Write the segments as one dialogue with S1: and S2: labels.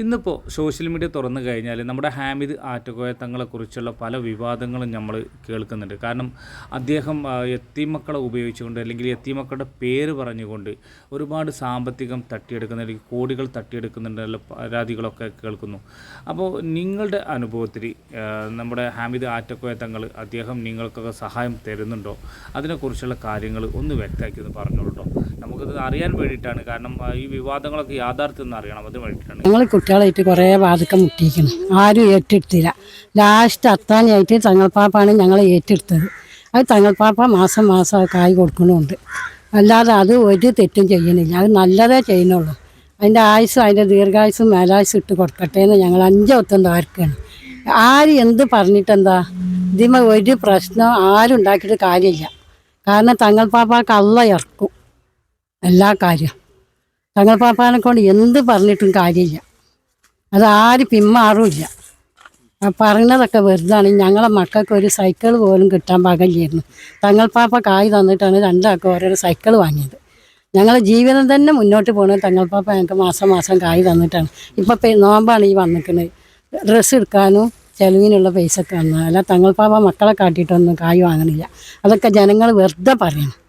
S1: ഇന്നിപ്പോൾ social media തുറന്നു കഴിഞ്ഞാൽ നമ്മുടെ ഹാമിദ് ആറ്റുകോയ തങ്ങളെക്കുറിച്ചുള്ള പല വിവാദങ്ങളും നമ്മൾ കേൾക്കുന്നുണ്ട്. കാരണം അദ്ദേഹം എത്തിമക്കളെ ഉപയോഗിച്ചുകൊണ്ട് അല്ലെങ്കിൽ എത്തിമക്കളുടെ പേര് പറഞ്ഞുകൊണ്ട് ഒരുപാട് സാമ്പത്തികം തട്ടിയെടുക്കുന്ന അല്ലെങ്കിൽ കോടികൾ തട്ടിയെടുക്കുന്നുണ്ടെന്നുള്ള പരാതികളൊക്കെ കേൾക്കുന്നു. അപ്പോൾ നിങ്ങളുടെ അനുഭവത്തിൽ നമ്മുടെ ഹാമിദ് ആറ്റക്കോയ തങ്ങൾ അദ്ദേഹം നിങ്ങൾക്കൊക്കെ സഹായം തരുന്നുണ്ടോ? അതിനെക്കുറിച്ചുള്ള കാര്യങ്ങൾ ഒന്ന് വ്യക്തമാക്കി ഒന്ന് പറഞ്ഞോളൂ നമുക്കത് അറിയാൻ വേണ്ടിയിട്ടാണ്. കാരണം ഈ വിവാദങ്ങളൊക്കെ യാഥാർത്ഥ്യം അറിയണം. അതിന് വേണ്ടിയിട്ടാണ്.
S2: ഞങ്ങൾ കുട്ടികളായിട്ട് കുറേ വാതിക്കം മുട്ടിയിരിക്കുന്നു. ആരും ഏറ്റെടുത്തില്ല. ലാസ്റ്റ് അത്താനായിട്ട് തങ്ങൾപ്പാപ്പാണ് ഞങ്ങൾ ഏറ്റെടുത്തത്. അത് തങ്ങൾപ്പാപ്പ മാസം മാസം കായ് കൊടുക്കണമുണ്ട് അല്ലാതെ അത് ഒരു തെറ്റും ചെയ്യണില്ല. അത് നല്ലതേ ചെയ്യുന്നുള്ളൂ. അതിന്റെ ആയുസ്സും അതിന്റെ ദീർഘായുസും മേലായുസും ഇട്ട് കൊടുക്കട്ടെ എന്ന് ഞങ്ങൾ അഞ്ചൊത്തം താർക്കാണ് ആര് എന്ത് പറഞ്ഞിട്ടെന്താ? ഇതിമ ഒരു പ്രശ്നം ആരും ഉണ്ടാക്കിയിട്ട് കാര്യമില്ല. കാരണം തങ്ങൾ പാപ്പാക്ക് കള്ള ഇറക്കും. എല്ലാ കാര്യം. തങ്ങൾ പാപ്പാനെ കൊണ്ട് എന്ത് പറഞ്ഞിട്ടും കാര്യമില്ല. അത് ആരും പിന്മാറുമില്ല ആ പറയുന്നതൊക്കെ വെറുതാണ്. ഞങ്ങളെ മക്കൾക്ക് ഒരു സൈക്കിൾ പോലും കിട്ടാൻ പാകില്ലായിരുന്നു തങ്ങൾ പാപ്പ കായ് തന്നിട്ടാണ് രണ്ടാൾക്കും ഓരോരോ സൈക്കിൾ വാങ്ങിയത്. ഞങ്ങളെ ജീവിതം തന്നെ മുന്നോട്ട് പോകുന്നത് തങ്ങൾ പാപ്പ ഞങ്ങൾക്ക് മാസം മാസം കായ് തന്നിട്ടാണ്. ഇപ്പം നോമ്പാണ് ഈ വന്നിക്കുന്നത് ഡ്രസ്സ് എടുക്കാനും ചെലവിനുള്ള പൈസ ഒക്കെ വന്നാൽ തങ്ങൾ പാപ്പ മക്കളെ കാട്ടിയിട്ടൊന്നും കായ് വാങ്ങണില്ല. അതൊക്കെ ജനങ്ങൾ വെറുതെ പറയണം
S3: നിങ്ങളെ കൂടെ ഇപ്പൊ എത്ര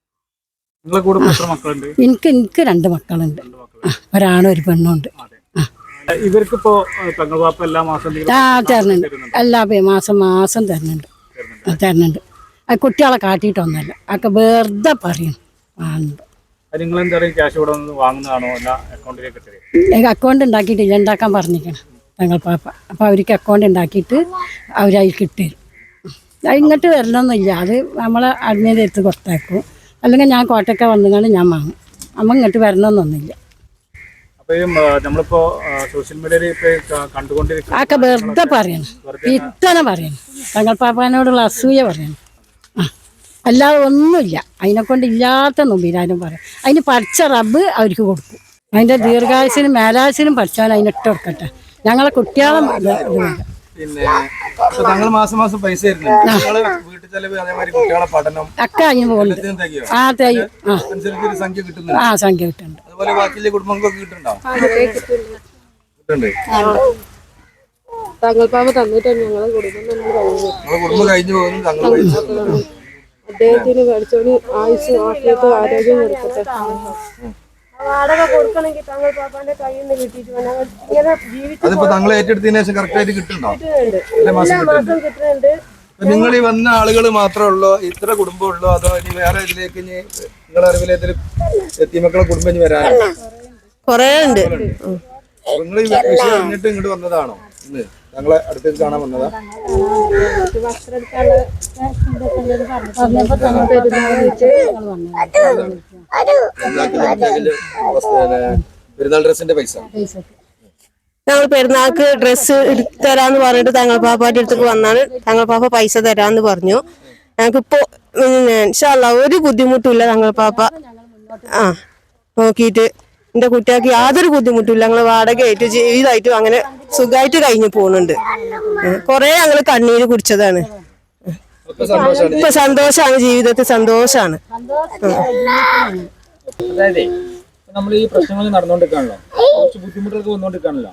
S3: മക്കളുണ്ട്
S2: എനിക്ക് എനിക്ക് രണ്ട് മക്കളുണ്ട്. ഒരാണും ഒരു പെണ്ണുണ്ട്
S3: ഇവർക്കിപ്പോ എല്ലാ മാസം
S2: ആ തരുന്നുണ്ട്. എല്ലാ മാസം മാസം തരുന്നുണ്ട്. തരുന്നുണ്ട് ആ കുട്ടികളെ കാട്ടിയിട്ടൊന്നല്ല ഒക്കെ വെറുതെ പറയും. അക്കൗണ്ട് ഉണ്ടാക്കിയിട്ടില്ല. ഉണ്ടാക്കാൻ പറഞ്ഞിരിക്കണം തങ്ങൾ പാപ്പ അപ്പോൾ അവർക്ക് അക്കൗണ്ട് ഉണ്ടാക്കിയിട്ട് അവരതിൽ കിട്ടും അത് ഇങ്ങോട്ട് വരണമെന്നില്ല. അത് നമ്മളെ അടിഞ്ഞതെടുത്ത് കൊടുത്തേക്കും. അല്ലെങ്കിൽ ഞാൻ കോട്ടയ്ക്ക വന്നുകൊണ്ട് ഞാൻ വാങ്ങും. അമ്മ ഇങ്ങോട്ട് വരണമെന്നൊന്നുമില്ല.
S3: നമ്മളിപ്പോ സോഷ്യൽ മീഡിയയിൽ
S2: ആക്കെ വെറുതെ പറയണം. ഇത്തനെ പറയണം. തങ്ങൾ പാപ്പാനോടുള്ള അസൂയ പറയണം. ആ. അല്ലാതെ ഒന്നുമില്ല. അതിനെക്കൊണ്ട് ഇല്ലാത്ത നൊമ്പീരാനും പറയും. അതിന് പഠിച്ച റബ്ബ് അവർക്ക് കൊടുക്കും. അതിന്റെ ദീർഘായുസിനും മേലായുസിനും പഠിച്ചവൻ അതിനിട്ട് കൊടുക്കട്ടെ. ഞങ്ങളെ കുട്ടികളെ.
S4: പിന്നെ ഇപ്പൊ മാസം മാസം പൈസ തരുന്നുണ്ട് നിങ്ങൾ വീട്ടു ചെലവ് അതേമാതിരി കുട്ടികളെ പഠനം
S2: ഒക്കെ അതിന് പോകുന്നുണ്ട് ആ തയ്യും ആ.
S4: അനുസരിച്ച് ഒരു സംഖ്യ കിട്ടുന്നുണ്ട്.
S2: ആ സംഖ്യ കിട്ടുന്നുണ്ട്.
S4: അതുപോലെ ബാക്കിയുള്ള കുടുംബങ്ങൾക്കൊക്കെ കിട്ടുന്നുണ്ടോ? കിട്ടുന്നുണ്ട്.
S5: തങ്ങൾപ്പാമ തന്നിട്ടാണ് ഞങ്ങളെ കുടുംബം കഴിഞ്ഞു.
S4: നിങ്ങളെ കുടുംബം കഴിഞ്ഞു പോകുന്നു തങ്ങൾ.
S5: അദ്ദേഹത്തിന് പഠിച്ചോണ്ട് ആയുസ് ആഫിയത്ത് ആരോഗ്യം കൊടുക്കട്ടെ. വാടക കൊടുക്കണമെങ്കിൽ തങ്ങൾ പാപ്പാന്റെ കയ്യിൽ നിന്ന് കിട്ടിയിട്ട് വേണം. ഇങ്ങനെ ജീവിച്ചിട്ടുണ്ട്
S4: അതിപ്പോ താങ്കൾ ഏറ്റെടുത്തതിന് ശേഷം കറക്റ്റ് ആയിട്ട് കിട്ടുന്നുണ്ടോ? എല്ലാ മാസം കിട്ടുന്നുണ്ട്.
S5: മാസം കിട്ടുന്നുണ്ട്.
S4: നിങ്ങൾ ഈ വന്ന ആളുകൾ മാത്രമേ ഉള്ളൂ? ഇത്ര കുടുംബം ഉള്ളൂ? അതോ ഇനി വേറെ ഇതിലേക്ക് ഇനി നിങ്ങളെ അറിവിൽ എത്തിമക്കളെ കുടുംബം ഇനി വരാനുണ്ടോ
S5: കൊറേ ഉണ്ട്.
S4: നിങ്ങൾ ഈ വിഷയം അറിഞ്ഞിട്ട് ഇങ്ങോട്ട് വന്നതാണോ ഇന്ന്? ഞങ്ങളെ അടുത്തേക്ക് കാണാൻ വന്നതാ? പെരുന്നാൾ ഡ്രസ്സിന്റെ പൈസ.
S5: ഞങ്ങൾ പെരുന്നാൾക്ക് ഡ്രസ്സ് തരാന്ന് പറഞ്ഞിട്ട് തങ്ങൾ പാപ്പാന്റെ അടുത്തേക്ക് വന്നാണ്. തങ്ങൾ പാപ്പ പൈസ തരാന്ന് പറഞ്ഞു. ഞങ്ങൾക്കിപ്പോ ഇൻഷാല്ല ഒരു ബുദ്ധിമുട്ടില്ല തങ്ങൾ പാപ്പ. ആ നോക്കിയിട്ട് എന്റെ കുട്ടികൾക്ക് യാതൊരു ബുദ്ധിമുട്ടില്ല ഞങ്ങൾ വാടകയായിട്ട് ജീവിതമായിട്ടും അങ്ങനെ സുഖമായിട്ട് കഴിഞ്ഞു പോകുന്നുണ്ട് കൊറേ ഞങ്ങൾ കണ്ണീര് കുടിച്ചതാണ്.
S4: ഇപ്പൊ
S5: സന്തോഷാണ് ജീവിതത്തിൽ സന്തോഷാണ്
S3: അതായത് നമ്മൾ ഈ പ്രശ്നങ്ങൾ നടന്നുകൊണ്ടിരിക്കാണല്ലോ കുറച്ച് ബുദ്ധിമുട്ടൊക്കെ വന്നുകൊണ്ടിരിക്കാണല്ലോ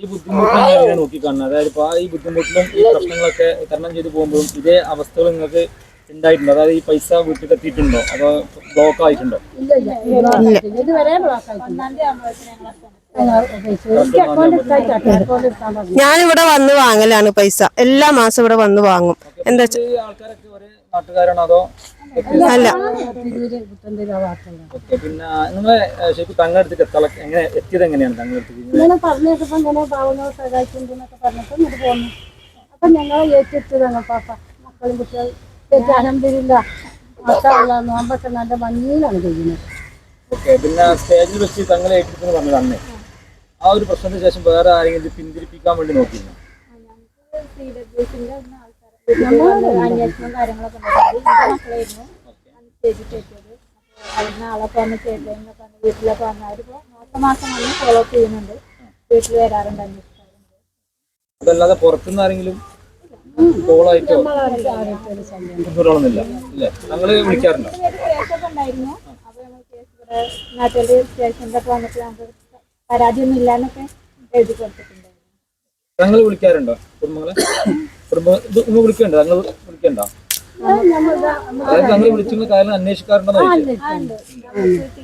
S3: ഈ ബുദ്ധിമുട്ട് നോക്കി നോക്കിക്കാണുന്നത്? അതായത് ഇപ്പൊ ഈ ബുദ്ധിമുട്ടിലും ഈ പ്രശ്നങ്ങളൊക്കെ തരണം ചെയ്ത് പോകുമ്പോഴും ഇതേ അവസ്ഥകൾ നിങ്ങൾക്ക് ഉണ്ടായിട്ടുണ്ടോ? അതായത് ഈ പൈസ വീട്ടിൽ എത്തിയിട്ടുണ്ടോ അതോ ബ്ലോക്ക് ആയിട്ടുണ്ടോ?
S5: ഞാനിവിടെ വന്ന് വാങ്ങലാണ് പൈസ. എല്ലാ മാസം ഇവിടെ വന്ന് വാങ്ങും. എന്താ
S3: ഈ ആൾക്കാരൊക്കെ ഒരേ നാട്ടുകാരാണോ
S5: അല്ല.
S3: ഓക്കെ പിന്നെ നിങ്ങളെ ഏഹ്, ശരിക്കും തങ്ങളെടുത്തേക്ക് എത്താൻ എങ്ങനെ എത്തിയത് എങ്ങനെയാണ്
S2: ഇങ്ങനെ സഹായിക്കുന്നുണ്ടെന്നൊക്കെ ഇങ്ങോട്ട് പോന്നു. അപ്പം ഞങ്ങളെ ഏറ്റെടുത്ത് തങ്ങൾ പാപ്പ മക്കളും കുട്ടികളും. അലഹമില്ല മക്കളുള്ള നോമ്പൊക്കെ നല്ല ഭംഗിയിലാണ് ചെയ്യുന്നത്.
S3: പിന്നെ സ്റ്റേജിൽ വെച്ച് തങ്ങളെ ഏറ്റെടുത്തെന്ന് പറഞ്ഞു ആ ഒരു പ്രശ്നത്തിന് ശേഷം വേറെ ആരെങ്കിലും പിന്തിരിപ്പിക്കാൻ വേണ്ടി നോക്കിയിരുന്നു?
S6: അന്വേഷണവും കാര്യങ്ങളൊക്കെ ഉണ്ടായിരുന്നു മക്കളായിരുന്നു. സ്റ്റേജിൽ കയറ്റിയത്. അവിടുന്ന് ആളൊക്കെ വന്ന് കേട്ടില്ലെന്നൊക്കെ പറഞ്ഞ് വീട്ടിലൊക്കെ വന്ന്. അവരിപ്പോ മാസം മാസം വന്ന് ഫോളോ അപ്പ് ചെയ്യുന്നുണ്ട്. വീട്ടിൽ വരാറുണ്ട് അന്വേഷിക്കാറുണ്ട്
S3: അതല്ലാതെ പുറത്തുനിന്ന് ആരെങ്കിലും കോളായിട്ടോ ഞങ്ങൾ വിളിക്കാറുണ്ടോ.
S6: കേസൊക്കെ ഉണ്ടായിരുന്നു. അപ്പൊ നമ്മൾ കേസ് ഇവിടെ നാട്ടിൽ സ്റ്റേഷനിലൊക്കെ വന്നിട്ട് ഞങ്ങൾക്ക് പരാതിയൊന്നും ഇല്ലാന്നൊക്കെ എഴുതി കൊടുത്തിട്ടുണ്ടായിരുന്നു.
S3: ഞങ്ങൾ വിളിക്കാറുണ്ടോ കുടുംബങ്ങളെ? കുടുംബം ഇത് ഒന്ന് വിളിക്കണ്ട തങ്ങൾ വിളിക്കണ്ട തങ്ങൾ വിളിച്ചിട്ടുള്ള കാര്യം അന്വേഷിക്കാറുണ്ടോ
S6: ആ, ഉണ്ട്. നമുക്ക്